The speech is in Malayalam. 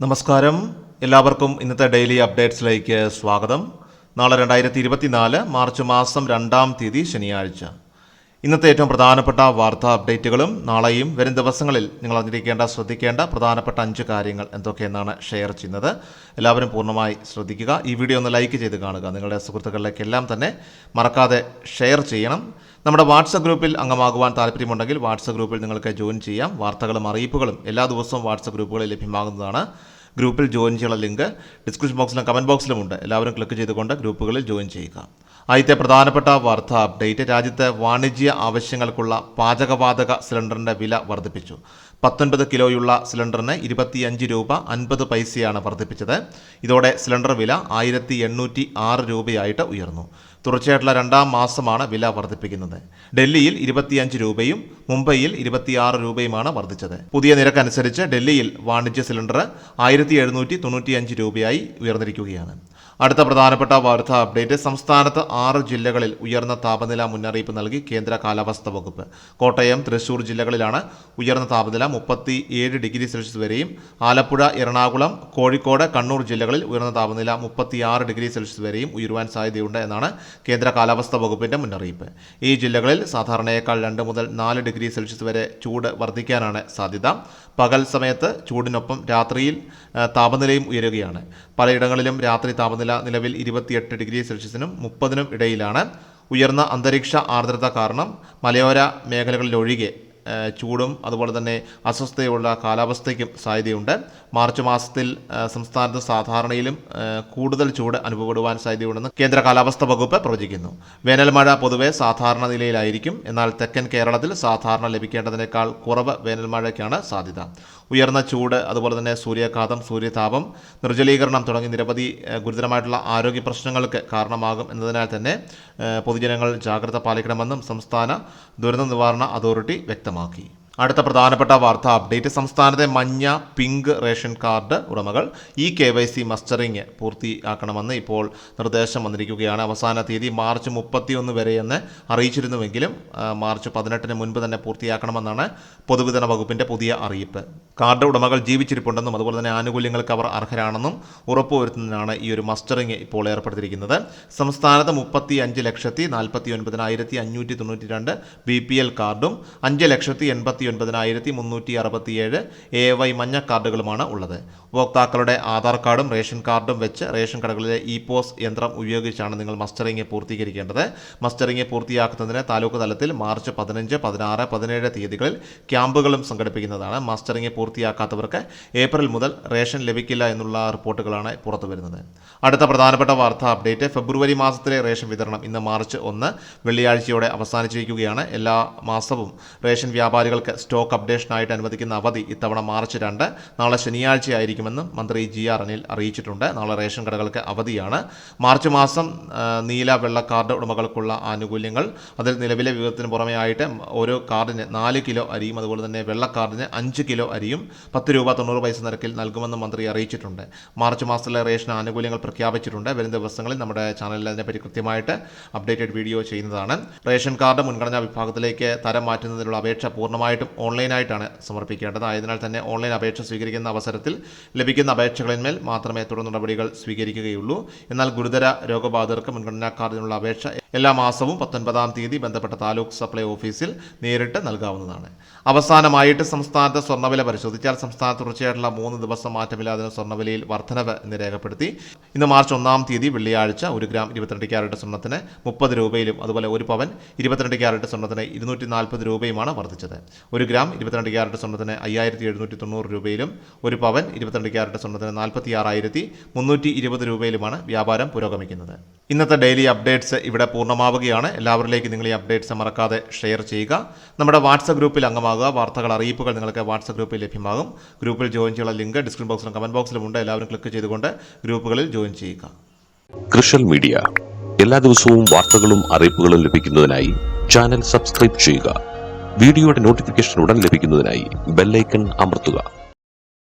നമസ്കാരം. എല്ലാവർക്കും ഇന്നത്തെ ഡെയിലി അപ്ഡേറ്റ്സിലേക്ക് സ്വാഗതം. നാളെ രണ്ടായിരത്തി ഇരുപത്തിനാല് മാർച്ച് മാസം രണ്ടാം തീയതി ശനിയാഴ്ച. ഇന്നത്തെ ഏറ്റവും പ്രധാനപ്പെട്ട വാർത്താ അപ്ഡേറ്റുകളും നാളെയും വരും ദിവസങ്ങളിൽ നിങ്ങൾ അറിഞ്ഞിരിക്കേണ്ട ശ്രദ്ധിക്കേണ്ട പ്രധാനപ്പെട്ട അഞ്ച് കാര്യങ്ങൾ എന്തൊക്കെയെന്നാണ് ഷെയർ ചെയ്യുന്നത്. എല്ലാവരും പൂർണമായി ശ്രദ്ധിക്കുക. ഈ വീഡിയോ ഒന്ന് ലൈക്ക് ചെയ്ത് കാണുക. നിങ്ങളുടെ സുഹൃത്തുക്കളിലേക്കെല്ലാം തന്നെ മറക്കാതെ ഷെയർ ചെയ്യണം. നമ്മുടെ വാട്സപ്പ് ഗ്രൂപ്പിൽ അംഗമാകുവാൻ താല്പര്യമുണ്ടെങ്കിൽ വാട്സപ്പ് ഗ്രൂപ്പിൽ നിങ്ങൾക്ക് ജോയിൻ ചെയ്യാം. വാർത്തകളും അറിയിപ്പുകളും എല്ലാ ദിവസവും വാട്സപ്പ് ഗ്രൂപ്പുകളിൽ ലഭ്യമാകുന്നതാണ്. ഗ്രൂപ്പിൽ ജോയിൻ ചെയ്യാനുള്ള ലിങ്ക് ഡിസ്ക്രിപ്ഷൻ ബോക്സിലും കമന്റ് ബോക്സിലുമുണ്ട്. എല്ലാവരും ക്ലിക്ക് ചെയ്തുകൊണ്ട് ഗ്രൂപ്പുകളിൽ ജോയിൻ ചെയ്യുക. ആദ്യത്തെ പ്രധാനപ്പെട്ട വാർത്താ അപ്ഡേറ്റ്. രാജ്യത്തെ വാണിജ്യ ആവശ്യങ്ങൾക്കുള്ള പാചകവാതക സിലിണ്ടറിന്റെ വില വർദ്ധിപ്പിച്ചു. പത്തൊൻപത് കിലോയുള്ള സിലിണ്ടറിന് ഇരുപത്തിയഞ്ച് രൂപ അൻപത് പൈസയാണ് വർദ്ധിപ്പിച്ചത്. ഇതോടെ സിലിണ്ടർ വില ആയിരത്തി എണ്ണൂറ്റി ആറ് രൂപയായിട്ട് ഉയർന്നു. തുടർച്ചയായിട്ടുള്ള രണ്ടാം മാസമാണ് വില വർദ്ധിപ്പിക്കുന്നത്. ഡൽഹിയിൽ ഇരുപത്തിയഞ്ച് രൂപയും മുംബൈയിൽ ഇരുപത്തിയാറ് രൂപയുമാണ് വർദ്ധിച്ചത്. പുതിയ നിരക്കനുസരിച്ച് ഡൽഹിയിൽ വാണിജ്യ സിലിണ്ടർ ആയിരത്തി എഴുന്നൂറ്റി തൊണ്ണൂറ്റിയഞ്ച് രൂപയായി ഉയർന്നിരിക്കുകയാണ്. അടുത്ത പ്രധാനപ്പെട്ട വാർത്താ അപ്ഡേറ്റ് സംസ്ഥാനത്ത് ആറ് ജില്ലകളിൽ ഉയർന്ന താപനില മുന്നറിയിപ്പ് നൽകി കേന്ദ്ര കാലാവസ്ഥാ വകുപ്പ്. കോട്ടയം തൃശൂർ ജില്ലകളിലാണ് ഉയർന്ന താപനില മുപ്പത്തി ഏഴ് ഡിഗ്രി സെൽഷ്യസ് വരെയും ആലപ്പുഴ എറണാകുളം കോഴിക്കോട് കണ്ണൂർ ജില്ലകളിൽ ഉയർന്ന താപനില മുപ്പത്തിയാറ് ഡിഗ്രി സെൽഷ്യസ് വരെയും ഉയരുവാൻ സാധ്യതയുണ്ട് എന്നാണ് കേന്ദ്ര കാലാവസ്ഥാ വകുപ്പിന്റെ മുന്നറിയിപ്പ്. ഈ ജില്ലകളിൽ സാധാരണയേക്കാൾ രണ്ട് മുതൽ നാല് ഡിഗ്രി സെൽഷ്യസ് വരെ ചൂട് വർദ്ധിക്കാനാണ് സാധ്യത. പകൽ സമയത്ത് ചൂടിനൊപ്പം രാത്രിയിൽ താപനിലയും ഉയരുകയാണ്. പലയിടങ്ങളിലും രാത്രി താപനില നിലവിൽ ഇരുപത്തിയെട്ട് ഡിഗ്രി സെൽഷ്യസിനും മുപ്പതിനും ഇടയിലാണ്. ഉയർന്ന അന്തരീക്ഷ ആർദ്രത കാരണം മലയോര മേഖലകളിലൊഴികെ ചൂടും അതുപോലെ തന്നെ അസ്വസ്ഥതയുള്ള കാലാവസ്ഥയ്ക്കും സാധ്യതയുണ്ട്. മാർച്ച് മാസത്തിൽ സംസ്ഥാനത്ത് സാധാരണയിലും കൂടുതൽ ചൂട് അനുഭവപ്പെടുവാൻ സാധ്യതയുണ്ടെന്ന് കേന്ദ്ര കാലാവസ്ഥാ വകുപ്പ് പ്രവചിക്കുന്നു. വേനൽ മഴ പൊതുവെ സാധാരണ നിലയിലായിരിക്കും. എന്നാൽ തെക്കൻ കേരളത്തിൽ സാധാരണ ലഭിക്കേണ്ടതിനേക്കാൾ കുറവ് വേനൽ മഴയ്ക്കാണ് സാധ്യത. ഉയർന്ന ചൂട് അതുപോലെ തന്നെ സൂര്യാഘാതം സൂര്യതാപം നിർജലീകരണം തുടങ്ങി നിരവധി ഗുരുതരമായിട്ടുള്ള ആരോഗ്യ പ്രശ്നങ്ങൾക്ക് കാരണമാകും എന്നതിനാൽ തന്നെ പൊതുജനങ്ങൾ ജാഗ്രത പാലിക്കണമെന്നും സംസ്ഥാന ദുരന്ത നിവാരണ അതോറിറ്റി വ്യക്തമാക്കി. വ്യക്തമാക്കി അടുത്ത പ്രധാനപ്പെട്ട വാർത്താ അപ്ഡേറ്റ്. സംസ്ഥാനത്തെ മഞ്ഞ പിങ്ക് റേഷൻ കാർഡ് ഉടമകൾ ഈ കെ വൈ സി മസ്റ്ററിംഗ് പൂർത്തിയാക്കണമെന്ന് ഇപ്പോൾ നിർദ്ദേശം വന്നിരിക്കുകയാണ്. അവസാന തീയതി മാർച്ച് മുപ്പത്തിയൊന്ന് വരെയെന്ന് അറിയിച്ചിരുന്നുവെങ്കിലും മാർച്ച് പതിനെട്ടിന് മുൻപ് തന്നെ പൂർത്തിയാക്കണമെന്നാണ് പൊതുവിതരണ വകുപ്പിന്റെ പുതിയ അറിയിപ്പ്. കാർഡ് ഉടമകൾ ജീവിച്ചിരിപ്പുണ്ടെന്നും അതുപോലെ തന്നെ ആനുകൂല്യങ്ങൾക്ക് അവർ അർഹരാണെന്നും ഉറപ്പുവരുത്തുന്നതിനാണ് ഈ ഒരു മസ്റ്ററിംഗ് ഇപ്പോൾ ഏർപ്പെടുത്തിയിരിക്കുന്നത്. സംസ്ഥാനത്ത് മുപ്പത്തി അഞ്ച് ലക്ഷത്തി നാൽപ്പത്തി ഒൻപതിനായിരത്തി അഞ്ഞൂറ്റി തൊണ്ണൂറ്റി രണ്ട് ബി പി എൽ കാർഡും അഞ്ച് ലക്ഷത്തി എൺപത്തി ഒൻപതിനായിരത്തി മുന്നൂറ്റി അറുപത്തിയേഴ് എ വൈ മഞ്ഞ കാർഡുകളുമാണ് ഉള്ളത്. ഉപഭോക്താക്കളുടെ ആധാർ കാർഡും റേഷൻ കാർഡും വെച്ച് റേഷൻ കടകളിലെ ഇ പോസ് യന്ത്രം ഉപയോഗിച്ചാണ് നിങ്ങൾ മസ്റ്ററിംഗ് പൂർത്തീകരിക്കേണ്ടത്. മസ്റ്ററിംഗ് പൂർത്തിയാക്കുന്നതിന് താലൂക്ക് തലത്തിൽ മാർച്ച് പതിനഞ്ച് പതിനാറ് പതിനേഴ് തീയതികളിൽ ക്യാമ്പുകളും സംഘടിപ്പിക്കുന്നതാണ് മസ്റ്ററിംഗ് പൂർത്തിയാക്കാത്തവർക്ക് ഏപ്രിൽ മുതൽ റേഷൻ ലഭിക്കില്ല എന്നുള്ള റിപ്പോർട്ടുകളാണ് പുറത്തു വരുന്നത്. അടുത്ത പ്രധാനപ്പെട്ട വാർത്താ അപ്ഡേറ്റ് ഫെബ്രുവരി മാസത്തിലെ റേഷൻ വിതരണം ഇന്ന് മാർച്ച് ഒന്ന് വെള്ളിയാഴ്ചയോടെ അവസാനിച്ചിരിക്കുകയാണ്. എല്ലാ മാസവും റേഷൻ വ്യാപാരികൾക്ക് സ്റ്റോക്ക് അപ്ഡേഷനായിട്ട് അനുവദിക്കുന്ന അവധി ഇത്തവണ മാർച്ച് രണ്ട്. നാളെ ശനിയാഴ്ചയായിരിക്കുമെന്നും മന്ത്രി ജി ആർ അനിൽ അറിയിച്ചിട്ടുണ്ട്. നാളെ റേഷൻ കടകൾക്ക് അവധിയാണ്. മാർച്ച് മാസം നീല വെള്ള കാർഡ് ഉടമകൾക്കുള്ള ആനുകൂല്യങ്ങൾ. അതിൽ നിലവിലെ വിവിധത്തിന് പുറമെ ആയിട്ട് ഓരോ കാർഡിന് നാല് കിലോ അരിയും അതുപോലെ തന്നെ വെള്ള കാർഡിന് അഞ്ച് കിലോ അരിയും പത്ത് രൂപ തൊണ്ണൂറ് പൈസ നിരക്കിൽ നൽകുമെന്നും മന്ത്രി അറിയിച്ചിട്ടുണ്ട്. മാർച്ച് മാസത്തിലെ റേഷൻ ആനുകൂല്യങ്ങൾ പ്രഖ്യാപിച്ചിട്ടുണ്ട്. വരും ദിവസങ്ങളിൽ നമ്മുടെ ചാനലിൽ അതിനെപ്പറ്റി കൃത്യമായിട്ട് അപ്ഡേറ്റഡ് വീഡിയോ ചെയ്യുന്നതാണ്. റേഷൻ കാർഡ് മുൻഗണനാ വിഭാഗത്തിലേക്ക് തരം മാറ്റുന്നതിനുള്ള അപേക്ഷ പൂർണമായിട്ടും ഓൺലൈനായിട്ടാണ് സമർപ്പിക്കേണ്ടത്. ആയതിനാൽ തന്നെ ഓൺലൈൻ അപേക്ഷ സ്വീകരിക്കുന്ന അവസരത്തിൽ ലഭിക്കുന്ന അപേക്ഷകളിന്മേൽ മാത്രമേ തുടർ നടപടികൾ സ്വീകരിക്കുകയുള്ളൂ. എന്നാൽ ഗുരുതര രോഗബാധിതർക്ക് മുൻഗണനാ കാർഡിനുള്ള അപേക്ഷ എല്ലാ മാസവും പത്തൊൻപതാം തീയതി ബന്ധപ്പെട്ട താലൂക്ക് സപ്ലൈ ഓഫീസിൽ നേരിട്ട് നൽകാവുന്നതാണ്. അവസാനമായിട്ട് സംസ്ഥാനത്തെ സ്വർണവില പരിശോധിച്ചാൽ സംസ്ഥാനത്ത് തുടർച്ചയായിട്ടുള്ള മൂന്ന് ദിവസം മാറ്റമില്ലാതെ സ്വർണവിലയിൽ വർധനവ് എന്ന് രേഖപ്പെടുത്തി. ഇന്ന് മാർച്ച് ഒന്നാം തീയതി വെള്ളിയാഴ്ച ഒരു ഗ്രാം ഇരുപത്തിരണ്ട് ക്യാരറ്റ് സ്വർണത്തിന് മുപ്പത് രൂപയിലും അതുപോലെ ഒരു പവൻ ഇരുപത്തിരണ്ട് ക്യാരറ്റ് സ്വർണത്തിന് ഇരുന്നൂറ്റി നാൽപ്പത് രൂപയുമാണ് വർദ്ധിച്ചത്. ഒരു ഗ്രാം ഇരുപത്തിരണ്ട് ക്യാരറ്റ് സ്വർണത്തിന് അയ്യായിരത്തി എഴുന്നൂറ്റി തൊണ്ണൂറ് രൂപയിലും ഒരു പവൻ ഇരുപത്തിരണ്ട് ക്യാരറ്റ് സ്വർണത്തിന് നാൽപ്പത്തി ആറായിരത്തി മുന്നൂറ്റി ഇരുപത് രൂപയിലുമാണ് വ്യാപാരം പുരോഗമിക്കുന്നത്. ഇന്നത്തെ ഡെയിലി അപ്ഡേറ്റ്സ് ഇവിടെ പൂർണമാവുകയാണ്. എല്ലാവരിലേക്കും നിങ്ങൾ ഈ അപ്ഡേറ്റ്സ് മറക്കാതെ ഷെയർ ചെയ്യുക. നമ്മുടെ വാട്സപ്പ് ഗ്രൂപ്പിൽ അംഗമാകുക. വാർത്തകൾ അറിയിപ്പുകൾ നിങ്ങൾക്ക് വാട്സപ്പ് ഗ്രൂപ്പിൽ ലഭ്യമാകും. ഗ്രൂപ്പിൽ ജോയിൻ ചെയ്യാനുള്ള ലിങ്ക് ഡിസ്ക്രിപ്ഷൻ ബോക്സിലും കമന്റ് ബോക്സിലും ഉണ്ട്. എല്ലാവരും ക്ലിക്ക് ചെയ്തുകൊണ്ട് ഗ്രൂപ്പുകളിൽ ജോയിൻ ചെയ്യുക. കൃഷൽ മീഡിയ എല്ലാ ദിവസവും വാർത്തകളും അറിയിപ്പുകളും ലഭിക്കുന്നതിനായി ചാനൽ സബ്സ്ക്രൈബ് ചെയ്യുക. വീഡിയോയുടെ നോട്ടിഫിക്കേഷൻ ഉടൻ ലഭിക്കുന്നതിനായി ബെല്ലൈക്കൺ അമർത്തുക.